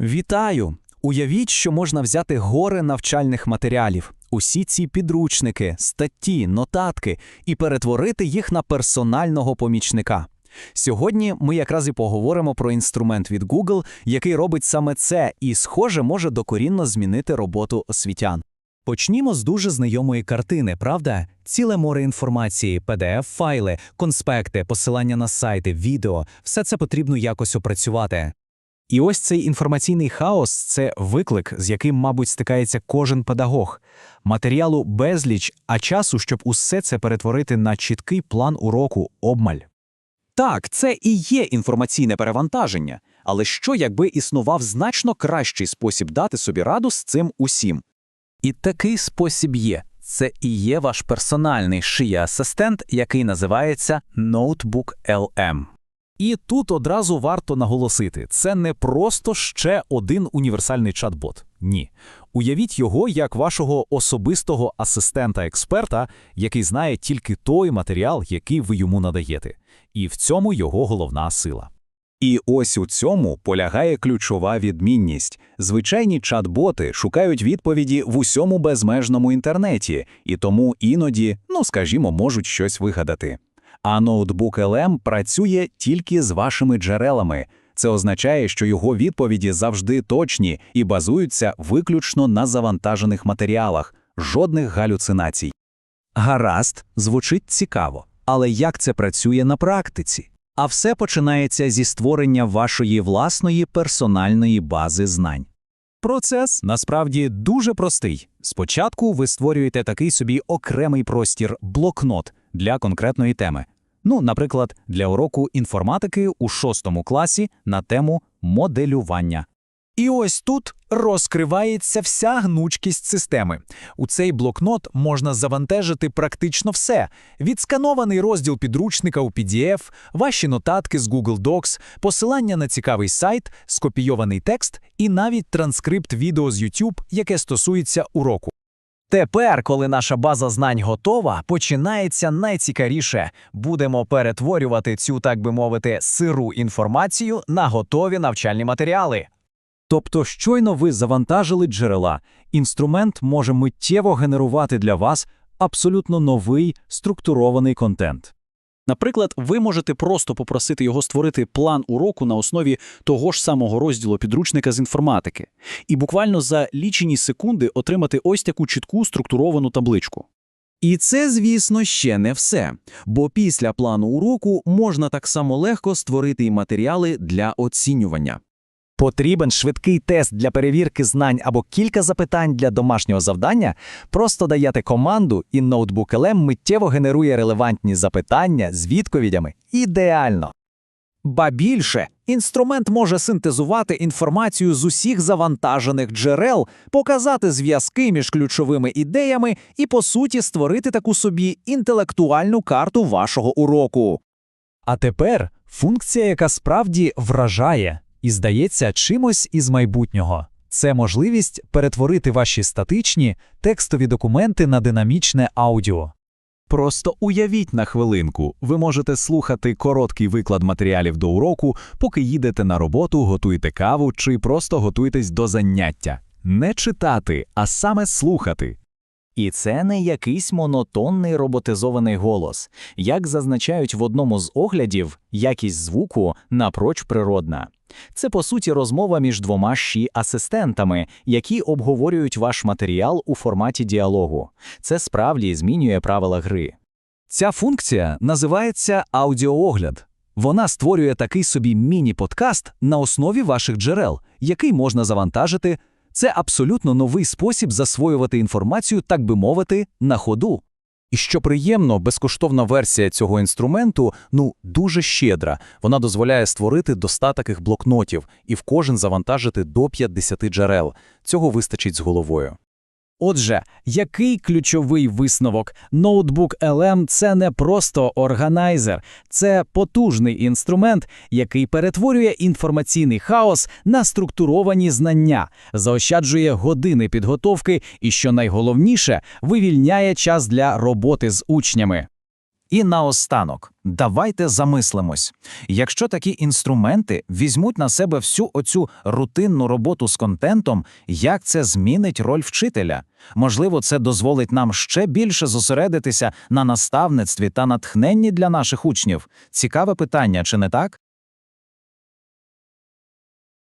Вітаю! Уявіть, що можна взяти гори навчальних матеріалів, усі ці підручники, статті, нотатки і перетворити їх на персонального помічника. Сьогодні ми якраз і поговоримо про інструмент від Google, який робить саме це і, схоже, може докорінно змінити роботу освітян. Почнімо з дуже знайомої картини, правда? Ціле море інформації, PDF-файли, конспекти, посилання на сайти, відео все це потрібно якось опрацювати. І ось цей інформаційний хаос це виклик, з яким, мабуть, стикається кожен педагог. Матеріалу безліч, а часу, щоб усе це перетворити на чіткий план уроку обмаль. Так, це і є інформаційне перевантаження. Але що, якби існував значно кращий спосіб дати собі раду з цим усім? І такий спосіб є. Це і є ваш персональний шия-асистент, який називається Notebook LM. І тут одразу варто наголосити: це не просто ще один універсальний чат-бот. Ні. Уявіть його як вашого особистого асистента-експерта, який знає тільки той матеріал, який ви йому надаєте. І в цьому його головна сила. І ось у цьому полягає ключова відмінність. Звичайні чат-боти шукають відповіді в усьому безмежному інтернеті, і тому іноді, ну скажімо, можуть щось вигадати. А ноутбук LM працює тільки з вашими джерелами. Це означає, що його відповіді завжди точні і базуються виключно на завантажених матеріалах, жодних галюцинацій. Гаразд, звучить цікаво, але як це працює на практиці? А все починається зі створення вашої власної персональної бази знань. Процес насправді дуже простий. Спочатку ви створюєте такий собі окремий простір блокнот для конкретної теми. Ну, наприклад, для уроку інформатики у шостому класі на тему моделювання. І ось тут розкривається вся гнучкість системи. У цей блокнот можна завантажити практично все: відсканований розділ підручника у PDF, ваші нотатки з Google Docs, посилання на цікавий сайт, скопійований текст і навіть транскрипт відео з YouTube, яке стосується уроку. Тепер, коли наша база знань готова, починається найцікавіше. Будемо перетворювати цю, так би мовити, сиру інформацію на готові навчальні матеріали. Тобто, щойно ви завантажили джерела, інструмент може миттєво генерувати для вас абсолютно новий структурований контент. Наприклад, ви можете просто попросити його створити план уроку на основі того ж самого розділу підручника з інформатики, і буквально за лічені секунди отримати ось таку чітку структуровану табличку. І це, звісно, ще не все, бо після плану уроку можна так само легко створити і матеріали для оцінювання. Потрібен швидкий тест для перевірки знань або кілька запитань для домашнього завдання. Просто даєте команду, і ноутбук LM миттєво генерує релевантні запитання з відповідями. Ідеально. Ба більше, інструмент може синтезувати інформацію з усіх завантажених джерел, показати зв'язки між ключовими ідеями і, по суті, створити таку собі інтелектуальну карту вашого уроку. А тепер функція, яка справді вражає і здається чимось із майбутнього. Це можливість перетворити ваші статичні текстові документи на динамічне аудіо. Просто уявіть на хвилинку, ви можете слухати короткий виклад матеріалів до уроку, поки їдете на роботу, готуєте каву чи просто готуєтесь до заняття. Не читати, а саме слухати. І це не якийсь монотонний роботизований голос. Як зазначають в одному з оглядів, якість звуку напроч природна. Це, по суті, розмова між двома ші асистентами, які обговорюють ваш матеріал у форматі діалогу. Це справді змінює правила гри. Ця функція називається аудіоогляд. Вона створює такий собі міні-подкаст на основі ваших джерел, який можна завантажити. Це абсолютно новий спосіб засвоювати інформацію, так би мовити, на ходу. І що приємно, безкоштовна версія цього інструменту ну дуже щедра. Вона дозволяє створити до 100 таких блокнотів і в кожен завантажити до 50 джерел. Цього вистачить з головою. Отже, який ключовий висновок? Ноутбук LM – це не просто органайзер, це потужний інструмент, який перетворює інформаційний хаос на структуровані знання, заощаджує години підготовки і, що найголовніше, вивільняє час для роботи з учнями. І наостанок, давайте замислимось. Якщо такі інструменти візьмуть на себе всю оцю рутинну роботу з контентом, як це змінить роль вчителя? Можливо, це дозволить нам ще більше зосередитися на наставництві та натхненні для наших учнів. Цікаве питання, чи не так?